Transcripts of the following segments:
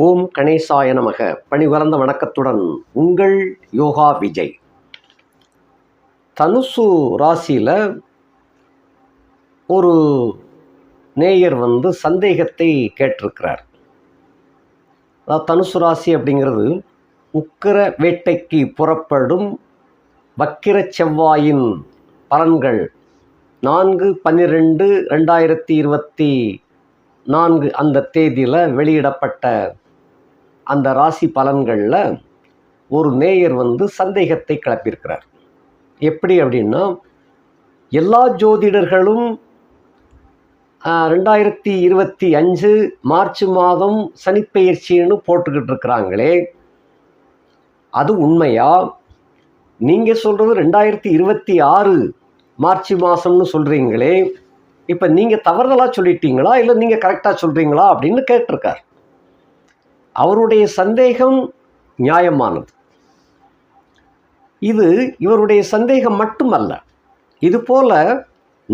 ஓம் கணேசாய நமக. பணிவரந்த வணக்கத்துடன் உங்கள் யோகா விஜய். தனுசு ராசியில் ஒரு நேயர் வந்து சந்தேகத்தை கேட்டிருக்கிறார். அதாவது தனுசு ராசி அப்படிங்கிறது உக்கிர வேட்டைக்கு புறப்படும் வக்கிர செவ்வாயின் பலன்கள். நான்கு பன்னிரெண்டு ரெண்டாயிரத்தி இருபத்தி நான்கு அந்த தேதியில் வெளியிடப்பட்ட அந்த ராசி பலன்களில் ஒரு நேயர் வந்து சந்தேகத்தை கிளப்பியிருக்கிறார். எப்படி அப்படின்னா எல்லா ஜோதிடர்களும் ரெண்டாயிரத்தி இருபத்தி அஞ்சு மார்ச் மாதம் சனிப்பெயர்ச்சின்னு போட்டுக்கிட்டு இருக்கிறாங்களே அது உண்மையா? நீங்கள் சொல்கிறது ரெண்டாயிரத்தி இருபத்தி ஆறு மார்ச் மாதம்னு சொல்கிறீங்களே இப்போ நீங்கள் தவறுதலாக சொல்லிட்டீங்களா? இல்லை நீங்கள் கரெக்டாக சொல்கிறீங்களா அப்படின்னு கேட்டிருக்கார். அவருடைய சந்தேகம் நியாயமானது. இது இவருடைய சந்தேகம் மட்டுமல்ல. இது போல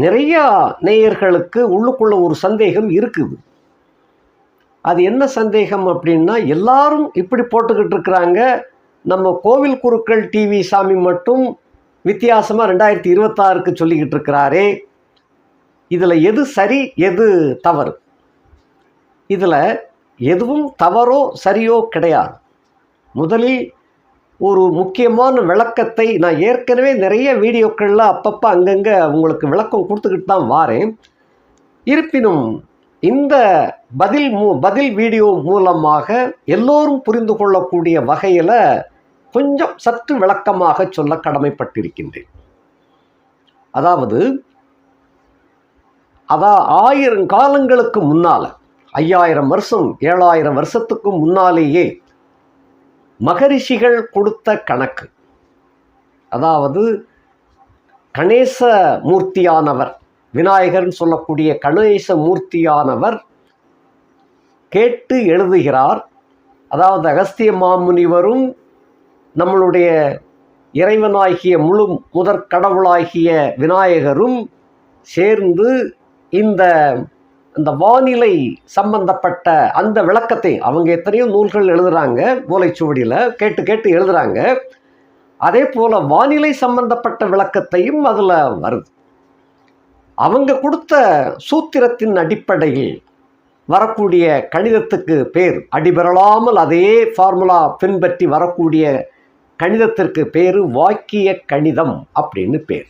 நிறையா நேயர்களுக்கு உள்ளுக்குள்ள ஒரு சந்தேகம் இருக்குது. அது என்ன சந்தேகம் அப்படின்னா எல்லாரும் இப்படி போட்டுக்கிட்டு இருக்கிறாங்க. நம்ம கோவில் குருக்கள் டிவி சாமி மட்டும் வித்தியாசமாக ரெண்டாயிரத்தி இருபத்தாறுக்கு சொல்லிக்கிட்டு இருக்கிறாரே. இதில் எது சரி எது தவறு? இதில் எதுவும் தவறோ சரியோ கிடையாது. முதலில் ஒரு முக்கியமான விளக்கத்தை நான் ஏற்கனவே நிறைய வீடியோக்களில் அப்பப்போ அங்கங்கே உங்களுக்கு விளக்கம் கொடுத்துக்கிட்டு தான் வாரேன். இருப்பினும் இந்த பதில் மூ பதில் வீடியோ மூலமாக எல்லோரும் புரிந்து கொள்ளக்கூடிய வகையில் கொஞ்சம் சற்று விளக்கமாக சொல்ல கடமைப்பட்டிருக்கின்றேன். அதாவது அதான் ஆயிரம் காலங்களுக்கு முன்னால் ஐயாயிரம் வருஷம் ஏழாயிரம் வருஷத்துக்கு முன்னாலேயே மகரிஷிகள் கொடுத்த கணக்கு. அதாவது கணேச மூர்த்தியானவர் விநாயகர்னு சொல்லக்கூடிய கணேச மூர்த்தியானவர் கேட்டு எழுதுகிறார். அதாவது அகஸ்திய மாமுனிவரும் நம்மளுடைய இறைவனாகிய முழு முதற் கடவுளாகிய விநாயகரும் சேர்ந்து இந்த இந்த வானிலை சம்பந்தப்பட்ட அந்த விளக்கத்தை அவங்க எத்தனையோ நூல்கள் எழுதுறாங்க ஓலைச்சுவடியில் கேட்டு கேட்டு எழுதுறாங்க. அதே போல் வானிலை சம்பந்தப்பட்ட விளக்கத்தையும் அதில் வருது. அவங்க கொடுத்த சூத்திரத்தின் அடிப்படையில் வரக்கூடிய கணிதத்துக்கு பேர் அடிபெறலாமல் அதே ஃபார்முலா பின்பற்றி வரக்கூடிய கணிதத்திற்கு பேர் வாக்கிய கணிதம் அப்படின்னு பேர்.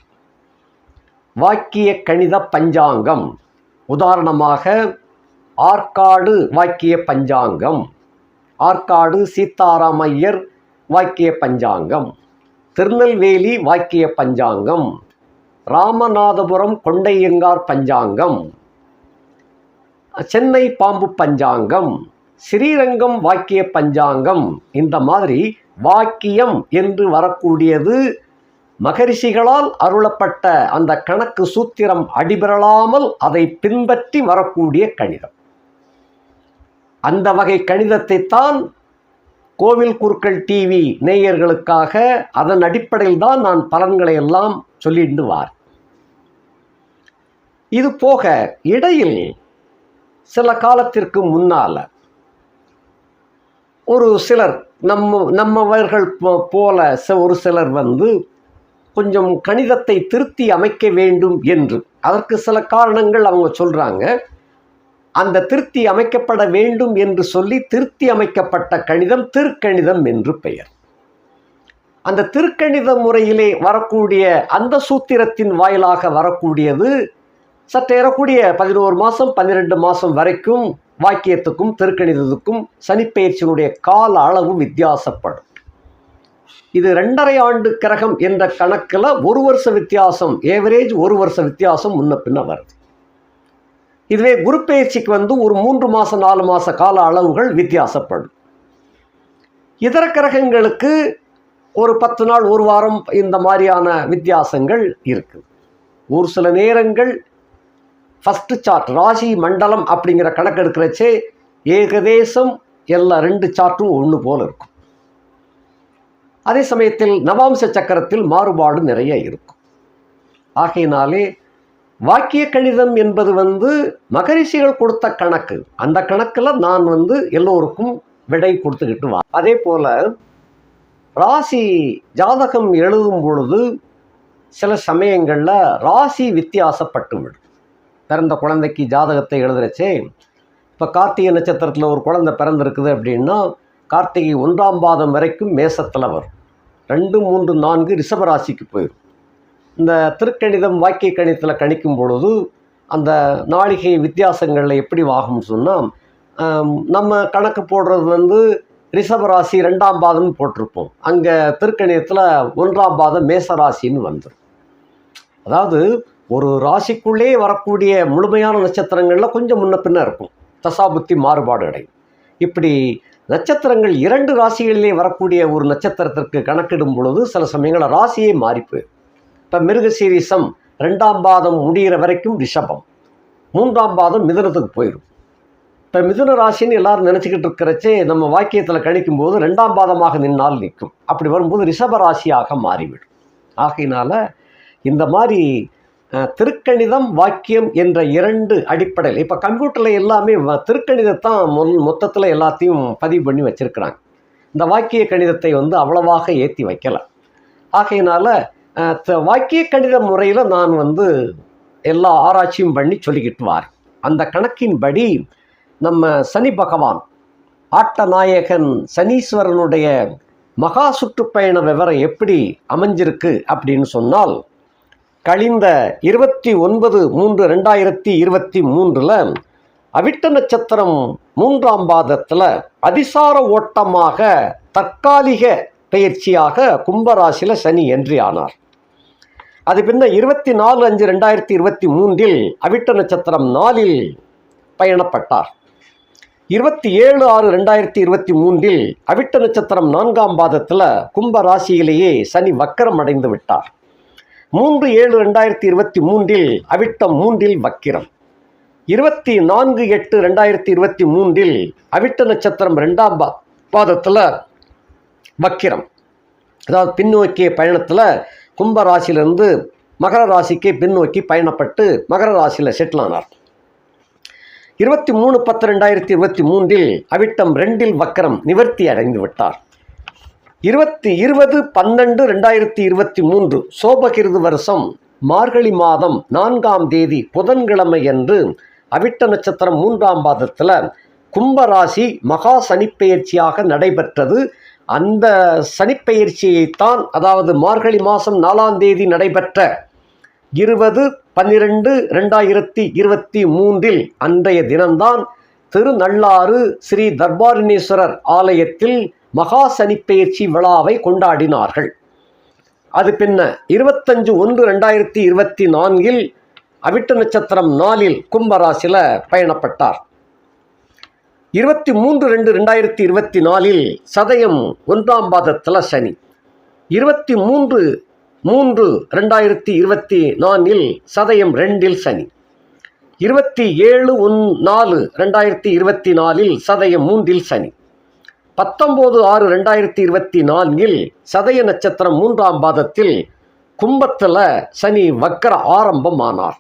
வாக்கிய கணித பஞ்சாங்கம். உதாரணமாக ஆற்காடு வாக்கிய பஞ்சாங்கம் ஆற்காடு சீதாராமையர் வாக்கிய பஞ்சாங்கம் திருநெல்வேலி வாக்கிய பஞ்சாங்கம் ராமநாதபுரம் கொண்டையங்கார் பஞ்சாங்கம் சென்னை பாம்பு பஞ்சாங்கம் ஸ்ரீரங்கம் வாக்கிய பஞ்சாங்கம் இந்த மாதிரி வாக்கியம் என்று வரக்கூடியது மகரிஷிகளால் அருளப்பட்ட அந்த கணக்கு சூத்திரம் அடிபெறலாமல் அதை பின்பற்றி வரக்கூடிய கணிதம். அந்த வகை கணிதத்தை தான் கோவில் குருக்கள் டிவி நேயர்களுக்காக அதன் அடிப்படையில் தான் நான் பலன்களை எல்லாம் சொல்லிடுவார் இது போக இடையில் சில காலத்திற்கு முன்னால் ஒரு சிலர் நம்ம நம்மவர்கள் போ- போல ஒரு சிலர் வந்து கொஞ்சம் கணிதத்தை திருத்தி அமைக்க வேண்டும் என்று. அதற்கு சில காரணங்கள் அவங்க சொல்கிறாங்க அந்த திருத்தி அமைக்கப்பட வேண்டும் என்று சொல்லி திருத்தி அமைக்கப்பட்ட கணிதம் திருக்கணிதம் என்று பெயர். அந்த திருக்கணித முறையிலே வரக்கூடிய அந்த சூத்திரத்தின் வாயிலாக வரக்கூடியது சற்று ஏறக்கூடிய பதினோரு மாதம் பன்னிரெண்டு மாதம் வரைக்கும் வாக்கியத்துக்கும் திருக்கணிதத்துக்கும் சனிப்பெயர்ச்சியினுடைய கால அளவு வித்தியாசப்படும். இது ரெண்டரை ஆண்டு கிரகம் என்ற கணக்கில் ஒரு வருஷ வித்தியாசம் ஏவரேஜ் ஒரு வருஷ வித்தியாசம் முன்ன பின்ன வருது. இதுவே குரு பயிற்சிக்கு வந்து ஒரு மூன்று மாதம் நாலு மாத கால அளவுகள் வித்தியாசப்படும். இதர கிரகங்களுக்கு ஒரு பத்து நாள் ஒரு வாரம் இந்த மாதிரியான வித்தியாசங்கள் இருக்குது ஒரு சில நேரங்கள் ஃபஸ்ட்டு சார்ட் ராசி மண்டலம் அப்படிங்கிற கணக்கு எடுக்கிறச்சே ஏகதேசம் எல்லா ரெண்டு சார்ட்டும் ஒன்று போல இருக்கும். அதே சமயத்தில் நவாம்ச சக்கரத்தில் மாறுபாடு நிறைய இருக்கும். ஆகையினாலே வாக்கிய கணிதம் என்பது வந்து மகரிஷிகள் கொடுத்த கணக்கு. அந்த கணக்கில் நான் வந்து எல்லோருக்கும் விடை கொடுத்துக்கிட்டு வா. அதே போல் ராசி ஜாதகம் எழுதும் பொழுது சில சமயங்களில் ராசி வித்தியாசப்பட்டு விடும். பிறந்த குழந்தைக்கு ஜாதகத்தை எழுதுறச்சே இப்போ கார்த்திகை நட்சத்திரத்தில் ஒரு குழந்தை பிறந்திருக்குது அப்படின்னா கார்த்திகை ஒன்றாம் பாதம் வரைக்கும் மேசத்தில் வரும். ரெண்டு மூன்று நான்கு ரிஷபராசிக்கு போயிடும் இந்த திருக்கணிதம் வாக்கிய கணிதத்தில் கணிக்கும் பொழுது அந்த நாளிகை வித்தியாசங்களில் எப்படி ஆகும்னு சொன்னால் நம்ம கணக்கு போடுறது வந்து ரிஷபராசி ரெண்டாம் பாதம்னு போட்டிருப்போம். அங்கே திருக்கணிதத்தில் ஒன்றாம் பாதம் மேசராசின்னு வந்துடும் அதாவது ஒரு ராசிக்குள்ளே வரக்கூடிய முழுமையான நட்சத்திரங்களில் கொஞ்சம் முன்ன பின்ன இருக்கும். தசாபுத்தி மாறுபாடு அடையும். இப்படி நட்சத்திரங்கள் இரண்டு ராசிகளிலே வரக்கூடிய ஒரு நட்சத்திரத்திற்கு கணக்கிடும் பொழுது சில சமயங்களில் ராசியே மாறிப்பு இப்போ மிருகசீரிசம் ரெண்டாம் பாதம் முடிகிற வரைக்கும் ரிஷபம். மூன்றாம் பாதம் மிதுனத்துக்கு போயிடும். இப்போ மிதுன ராசின்னு எல்லாரும் நினச்சிக்கிட்டு இருக்கிறச்சே நம்ம வாக்கியத்தில் கணிக்கும் போது ரெண்டாம் பாதமாக நின்னால் நிற்கும். அப்படி வரும்போது ரிஷப ராசியாக மாறிவிடும். ஆகையினால் இந்த மாதிரி திருக்கணிதம் வாக்கியம் என்ற இரண்டு அடிப்படையில் இப்போ கம்ப்யூட்டரில் எல்லாமே வ- திருக்கணிதத்தான் முன் மொத்தத்தில் எல்லாத்தையும் பதிவு பண்ணி வச்சுருக்கிறாங்க. இந்த வாக்கிய கணிதத்தை வந்து அவ்வளவாக ஏற்றி வைக்கலை. ஆகையினால வாக்கிய கணித முறையில் நான் வந்து எல்லா ஆராய்ச்சியும் பண்ணி சொல்லிக்கிட்டு வார் அந்த கணக்கின்படி நம்ம சனி பகவான் ஆட்டநாயகன் சனீஸ்வரனுடைய மகா சுற்றுப்பயண விவரம் எப்படி அமைஞ்சிருக்கு அப்படின்னு சொன்னால் கழிந்த இருபத்தி ஒன்பது மூன்று ரெண்டாயிரத்தி இருபத்தி மூன்றில் அவிட்ட நட்சத்திரம் மூன்றாம் பாதத்தில் அதிசார ஓட்டமாக தற்காலிக பயிற்சியாக கும்பராசியில் சனி என்றி ஆனார். அது பின்ன இருபத்தி நாலு அஞ்சு ரெண்டாயிரத்தி இருபத்தி மூன்றில் அவிட்ட நட்சத்திரம் நாலில் பயணப்பட்டார். இருபத்தி ஏழு ஆறு ரெண்டாயிரத்தி இருபத்தி மூன்றில் அவிட்ட நட்சத்திரம் நான்காம் பாதத்தில் கும்ப ராசியிலேயே சனி வக்கரம் அடைந்து விட்டார். மூன்று ஏழு ரெண்டாயிரத்தி இருபத்தி மூன்றில் அவிட்டம் மூன்றில் வக்கிரம். இருபத்தி நான்கு எட்டு ரெண்டாயிரத்தி இருபத்தி மூன்றில் அவிட்ட நட்சத்திரம் ரெண்டாம் பா பாதத்தில் வக்கிரம். அதாவது பின்னோக்கிய பயணத்தில் கும்ப ராசியிலிருந்து மகர ராசிக்கு பின்னோக்கி பயணப்பட்டு மகர ராசியில் செட்டில் ஆனார். இருபத்தி மூணு பத்து ரெண்டாயிரத்தி இருபத்தி மூன்றில் அவிட்டம் ரெண்டில் வக்கரம் நிவர்த்தி அடைந்து விட்டார். இருபத்தி இருபது பன்னெண்டு ரெண்டாயிரத்தி இருபத்தி மூன்று சோபகிருது வருஷம் மார்கழி மாதம் நான்காம் தேதி புதன்கிழமை அன்று அவிட்ட நட்சத்திரம் மூன்றாம் பாதத்தில் கும்பராசி மகா சனிப்பெயர்ச்சியாக நடைபெற்றது. அந்த சனிப்பெயர்ச்சியைத்தான் அதாவது மார்கழி மாதம் நாலாம் தேதி நடைபெற்ற இருபது பன்னிரெண்டு ரெண்டாயிரத்தி இருபத்தி மூன்றில் அன்றைய தினம்தான் திருநள்ளாறு ஸ்ரீ தர்பாரிணீஸ்வரர் ஆலயத்தில் மகா சனிப்பெயர்ச்சி விழாவை கொண்டாடினார்கள். அது பின்ன இருபத்தஞ்சு ஒன்று ரெண்டாயிரத்தி இருபத்தி நான்கில் அவிட்ட நட்சத்திரம் நாலில் கும்பராசியில் பயணப்பட்டார். இருபத்தி மூன்று ரெண்டு ரெண்டாயிரத்தி இருபத்தி நாலில் சதயம் ஒன்றாம் பாதத்தில் சனி. இருபத்தி மூன்று மூன்று ரெண்டாயிரத்தி இருபத்தி நான்கில் சதயம் ரெண்டில் சனி. இருபத்தி ஏழு ஒன் நாலு ரெண்டாயிரத்தி இருபத்தி நாலில் சதயம் மூன்றில் சனி. பத்தொம்போது ஆறு ரெண்டாயிரத்தி இருபத்தி நான்கில் சதய நட்சத்திரம் மூன்றாம் பாதத்தில் கும்பத்தில் சனி வக்கர ஆரம்பமானார்.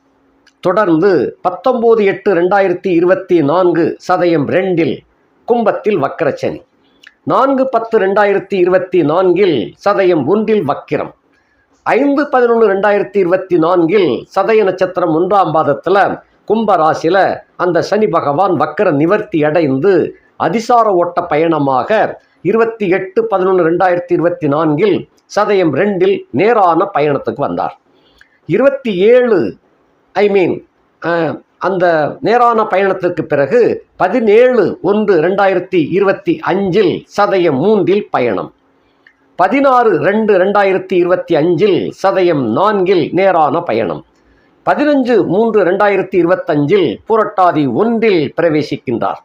தொடர்ந்து பத்தொம்போது எட்டு ரெண்டாயிரத்தி இருபத்தி நான்கு சதயம் ரெண்டில் கும்பத்தில் வக்கர சனி. நான்கு பத்து ரெண்டாயிரத்தி இருபத்தி நான்கில் சதயம் ஒன்றில் வக்கிரம். ஐந்து பதினொன்று ரெண்டாயிரத்தி இருபத்தி நான்கில் சதய நட்சத்திரம் ஒன்றாம் பாதத்தில் கும்ப ராசியில் அந்த சனி பகவான் வக்கர நிவர்த்தி அடைந்து அதிசார ஓட்ட பயணமாக இருபத்தி எட்டு பதினொன்று ரெண்டாயிரத்தி இருபத்தி நான்கில் சதயம் ரெண்டில் நேரான பயணத்துக்கு வந்தார். இருபத்தி ஏழு ஐ மீன் அந்த நேரான பயணத்திற்கு பிறகு பதினேழு ஒன்று ரெண்டாயிரத்தி இருபத்தி அஞ்சில் சதயம் மூன்றில் பயணம். பதினாறு ரெண்டு ரெண்டாயிரத்தி இருபத்தி அஞ்சில் சதயம் நான்கில் நேரான பயணம். பதினஞ்சு மூன்று ரெண்டாயிரத்தி இருபத்தஞ்சில் புரட்டாதி ஒன்றில் பிரவேசிக்கின்றார்.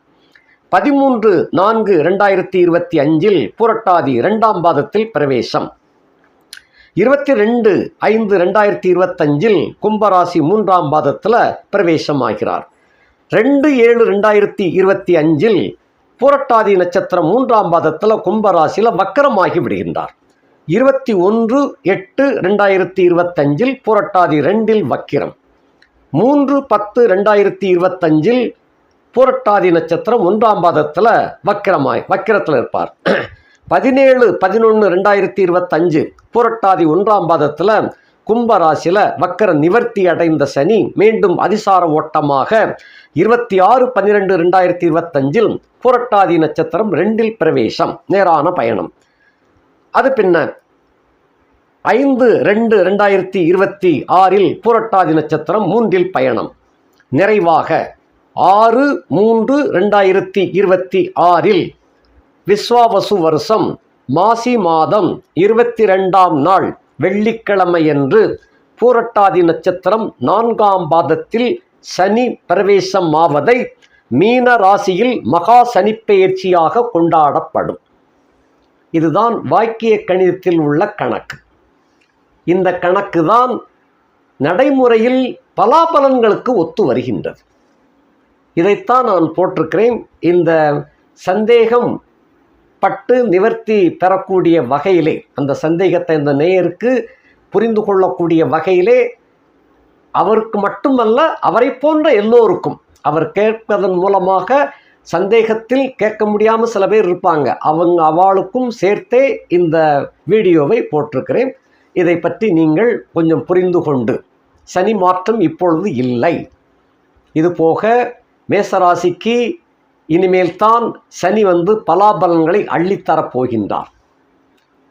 பதிமூன்று நான்கு ரெண்டாயிரத்தி இருபத்தி அஞ்சில் புரட்டாதி இரண்டாம் பாதத்தில் பிரவேசம். இருபத்தி ரெண்டு ஐந்து ரெண்டாயிரத்தி இருபத்தஞ்சில் கும்பராசி மூன்றாம் பாதத்தில் பிரவேசம் ஆகிறார் ரெண்டு ஏழு ரெண்டாயிரத்தி இருபத்தி அஞ்சில் புரட்டாதி நட்சத்திரம் மூன்றாம் பாதத்தில் கும்பராசியில் வக்கரமாகி விடுகின்றார். இருபத்தி ஒன்று எட்டு ரெண்டாயிரத்தி இருபத்தஞ்சில் புரட்டாதி ரெண்டில் வக்கிரம். மூன்று பத்து ரெண்டாயிரத்தி இருபத்தஞ்சில் பூரட்டாதி நட்சத்திரம் ஒன்றாம் பாதத்தில் வக்கிரமாய் வக்கிரத்தில் இருப்பார். பதினேழு பதினொன்று ரெண்டாயிரத்தி இருபத்தஞ்சு பூரட்டாதி ஒன்றாம் பாதத்தில் கும்பராசியில் வக்கர நிவர்த்தி அடைந்த சனி மீண்டும் அதிசார ஓட்டமாக இருபத்தி ஆறு பன்னிரெண்டு ரெண்டாயிரத்தி இருபத்தஞ்சில் புரட்டாதி நட்சத்திரம் ரெண்டில் பிரவேசம் நேரான பயணம். அது பின்ன ஐந்து ரெண்டு ரெண்டாயிரத்தி இருபத்தி ஆறில் புரட்டாதி நட்சத்திரம் மூன்றில் பயணம். நிறைவாக ஆறு மூன்று ரெண்டாயிரத்தி இருபத்தி ஆறில் விஸ்வாவசு வருஷம் மாசி மாதம் இருபத்தி ரெண்டாம் நாள் வெள்ளிக்கிழமையன்று பூரட்டாதி நட்சத்திரம் நான்காம் பாதத்தில் சனி பிரவேசம் ஆவதை மீன ராசியில் மகா சனிப்பெயர்ச்சியாக கொண்டாடப்படும். இதுதான் வாக்கிய கணிதத்தில் உள்ள கணக்கு. இந்த கணக்கு தான் நடைமுறையில் பலாபலன்களுக்கு ஒத்து வருகின்றது. இதைத்தான் நான் போட்டிருக்கிறேன். இந்த சந்தேகம் பட்டு நிவர்த்தி பெறக்கூடிய வகையிலே அந்த சந்தேகத்தை இந்த நேயருக்கு புரிந்து கொள்ளக்கூடிய வகையிலே அவருக்கு மட்டுமல்ல அவரை போன்ற எல்லோருக்கும் அவர் கேட்பதன் மூலமாக சந்தேகத்தில் கேட்க முடியாமல் சில பேர் இருப்பாங்க. அவங்க அவளுக்கும் சேர்த்தே இந்த வீடியோவை போட்டிருக்கிறேன். இதை பற்றி நீங்கள் கொஞ்சம் புரிந்து கொண்டு சனி மாற்றம் இப்பொழுது இல்லை. இது போக மேசராசிக்கு இனிமேல் தான் சனி வந்து பலாபலன்களை அள்ளித்தரப் போகின்றார்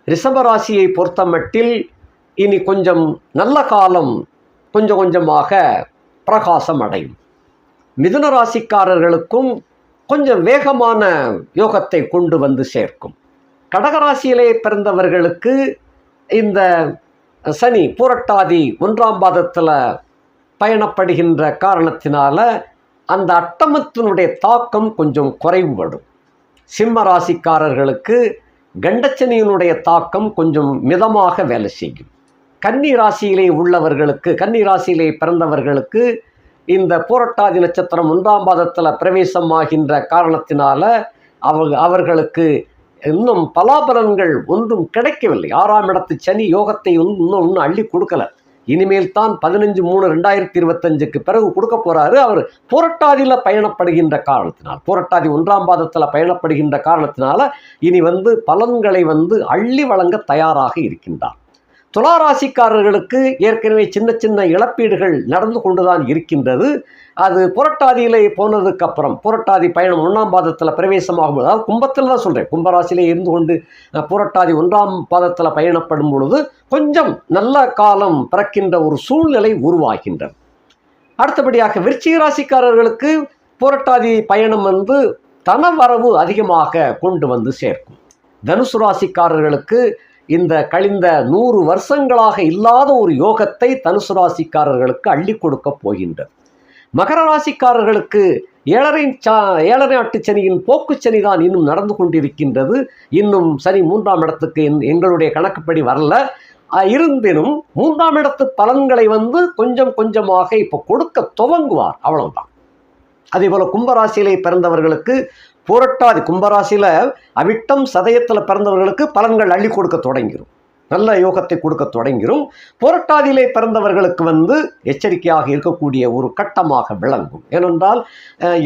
ரிஷபராசியை பொறுத்தமட்டில் இனி கொஞ்சம் நல்ல காலம் கொஞ்சம் கொஞ்சமாக பிரகாசம் அடையும். மிதுன ராசிக்காரர்களுக்கும் கொஞ்சம் வேகமான யோகத்தை கொண்டு வந்து சேர்க்கும். கடகராசியிலே பிறந்தவர்களுக்கு இந்த சனி பூரட்டாதி ஒன்றாம் பாதத்தில் பயணப்படுகின்ற காரணத்தினால அந்த அட்டமத்தினுடைய தாக்கம் கொஞ்சம் குறைவுபடும். சிம்ம ராசிக்காரர்களுக்கு கண்டச்சனியினுடைய தாக்கம் கொஞ்சம் மிதமாக வேலை செய்யும். கன்னி ராசியிலே உள்ளவர்களுக்கு கன்னி ராசியிலே பிறந்தவர்களுக்கு இந்த பூரட்டாதி நட்சத்திரம் ஒன்றாம் பாதத்தில் பிரவேசமாகின்ற காரணத்தினால அவங்க அவர்களுக்கு இன்னும் பலாபலன்கள் ஒன்றும் கிடைக்கவில்லை. ஆறாம் இடத்து சனி யோகத்தை இன்னும் இன்னும் அள்ளி கொடுக்கல. இனிமேல் தான் பதினஞ்சு மூணு ரெண்டாயிரத்தி இருபத்தஞ்சுக்கு பிறகு கொடுக்க போறாரு. அவர் புரட்டாதியில் பயணப்படுகின்ற காரணத்தினால் புரட்டாதி ஒன்றாம் பாதத்தில் பயணப்படுகின்ற காரணத்தினால இனி வந்து பலன்களை வந்து அள்ளி வழங்க தயாராக இருக்கின்றார். துளாராசிக்காரர்களுக்கு ஏற்கனவே சின்ன சின்ன இழப்பீடுகள் நடந்து கொண்டுதான் இருக்கின்றது. அது புரட்டாதியிலே போனதுக்கப்புறம் புரட்டாதி பயணம் ஒன்றாம் பாதத்தில் பிரவேசமாகும் அதாவது கும்பத்தில் தான் சொல்கிறேன் கும்பராசியிலே இருந்து கொண்டு புரட்டாதி ஒன்றாம் பாதத்தில் பயணப்படும் பொழுது கொஞ்சம் நல்ல காலம் பிறக்கின்ற ஒரு சூழ்நிலை உருவாகின்றது. அடுத்தபடியாக விருச்சிக ராசிக்காரர்களுக்கு புரட்டாதி பயணம் வந்து தனவரவு அதிகமாக கொண்டு வந்து சேர்க்கும். தனுசு ராசிக்காரர்களுக்கு இந்த கழிந்த நூறு வருஷங்களாக இல்லாத ஒரு யோகத்தை தனுசு ராசிக்காரர்களுக்கு அள்ளி கொடுக்க போகின்றது. மகர ராசிக்காரர்களுக்கு ஏழரை சா ஏழரை ஆட்டு சனியின் போக்கு சனி தான் இன்னும் நடந்து கொண்டிருக்கின்றது. இன்னும் சனி மூன்றாம் இடத்துக்கு என்- எங்களுடைய கணக்குப்படி வரல. இருந்தினும் மூன்றாம் இடத்து பலன்களை வந்து கொஞ்சம் கொஞ்சமாக இப்போ கொடுக்க துவங்குவார். அவ்வளவுதான். அதே போல கும்பராசியிலே பிறந்தவர்களுக்கு புரட்டாதி கும்பராசியில் அவிட்டம் சதயத்தில் பிறந்தவர்களுக்கு பலன்கள் அள்ளி கொடுக்க தொடங்கிரும். நல்ல யோகத்தை கொடுக்க தொடங்கிரும். புரட்டாதியிலே பிறந்தவர்களுக்கு வந்து எச்சரிக்கையாக இருக்கக்கூடிய ஒரு கட்டமாக விளங்கும். ஏனென்றால்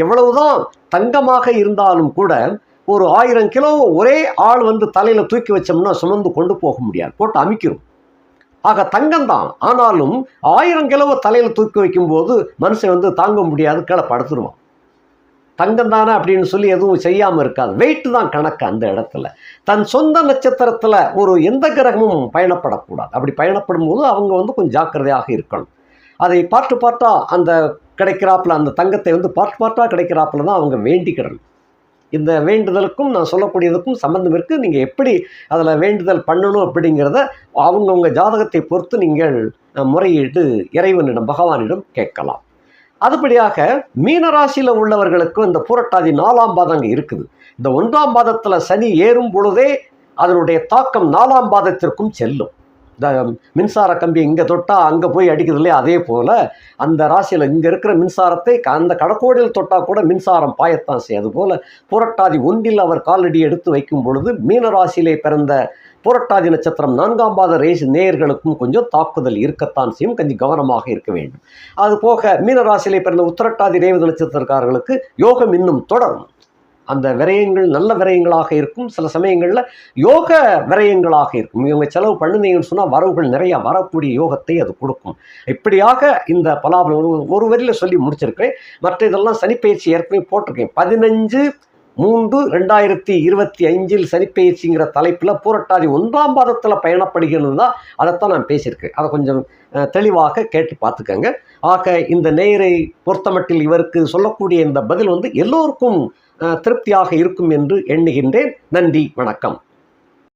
எவ்வளவுதான் தங்கமாக இருந்தாலும் கூட ஒரு ஆயிரம் கிலோ ஒரே ஆள் வந்து தலையில் தூக்கி வச்சோம்னா சுமந்து கொண்டு போக முடியாது. போட்டு அமைக்கிறோம். ஆக தங்கம் தான் ஆனாலும் ஆயிரம் கிலோவை தலையில் தூக்கி வைக்கும்போது மனுஷன் வந்து தாங்க முடியாது கீழே படுத்துருவான் தங்கம் தானே அப்படின்னு சொல்லி எதுவும் செய்யாமல் இருக்காது. வெயிட் தான் கணக்கு அந்த இடத்துல. தன் சொந்த நட்சத்திரத்தில் ஒரு எந்த கிரகமும் பயணப்படக்கூடாது. அப்படி பயணப்படும் போது அவங்க வந்து கொஞ்சம் ஜாக்கிரதையாக இருக்கணும். அதை பார்த்து பார்த்தா அந்த கிடைக்கிறாப்புல அந்த தங்கத்தை வந்து பார்த்து பார்த்தா கிடைக்கிறாப்புல தான் அவங்க வேண்டிக்கிடணும். இந்த வேண்டுதலுக்கும் நான் சொல்லக்கூடியதுக்கும் சம்பந்தம் இருக்குது நீங்கள் எப்படி அதில் வேண்டுதல் பண்ணணும் அப்படிங்கிறத அவங்கவுங்க ஜாதகத்தை பொறுத்து நீங்கள் முறையீட்டு முறையிட்டு இறைவனிடம் பகவானிடம் கேட்கலாம். அதுபடியாக மீனராசியில் உள்ளவர்களுக்கும் இந்த புரட்டாதி நாலாம் பாதம் அங்கே இருக்குது. இந்த ஒன்றாம் பாதத்தில் சனி ஏறும் பொழுதே அதனுடைய தாக்கம் நாலாம் பாதத்திற்கும் செல்லும். இந்த மின்சார கம்பி இங்கே தொட்டால் அங்கே போய் அடிக்குது இல்லையா? அதே போல் அந்த ராசியில் இங்கே இருக்கிற மின்சாரத்தை க- அந்த கடக்கோடியில் தொட்டால் கூட மின்சாரம் பாயத்தான் செய்யும். அதுபோல் புரட்டாதி ஒன்றில் அவர் காலடி எடுத்து வைக்கும் பொழுது மீன ராசியிலே பிறந்த புரட்டாதி நட்சத்திரம் நான்காம் பாத ரேஸ் நேயர்களுக்கும் கொஞ்சம் தாக்குதல் இருக்கத்தான் செய்யும். கொஞ்சம் கவனமாக இருக்க வேண்டும். அது போக மீனராசியிலே பிறந்த உத்திரட்டாதி ரேவதி நட்சத்திரக்காரர்களுக்கு யோகம் இன்னும் தொடரும். அந்த விரயங்கள் நல்ல விரயங்களாக இருக்கும். சில சமயங்களில் யோக விரயங்களாக இருக்கும். இவங்க செலவு பண்ணுனீங்கன்னு சொன்னால் வரவுகள் நிறைய வரக்கூடிய யோகத்தை அது கொடுக்கும். இப்படியாக இந்த பலாபலம் ஒரு- ஒரு வரியில் சொல்லி முடிச்சிருக்கேன் மற்ற இதெல்லாம் சனிப்பயிற்சி ஏற்கனவே போட்டிருக்கேன். பதினஞ்சு மூன்று ரெண்டாயிரத்தி இருபத்தி அஞ்சில் சனிப்பெயர்ச்சிங்கிற தலைப்பில் பூரட்டாதி ஒன்றாம் பாதத்தில் பயணப்படுகிறது தான் அதைத்தான் நான் பேசியிருக்கேன். அதை கொஞ்சம் தெளிவாக கேட்டு பார்த்துக்கங்க. ஆக இந்த நேயரை பொறுத்தமட்டில் இவருக்கு சொல்லக்கூடிய இந்த பதில் வந்து எல்லோருக்கும் திருப்தியாக இருக்கும் என்று எண்ணுகின்றேன். நன்றி வணக்கம்.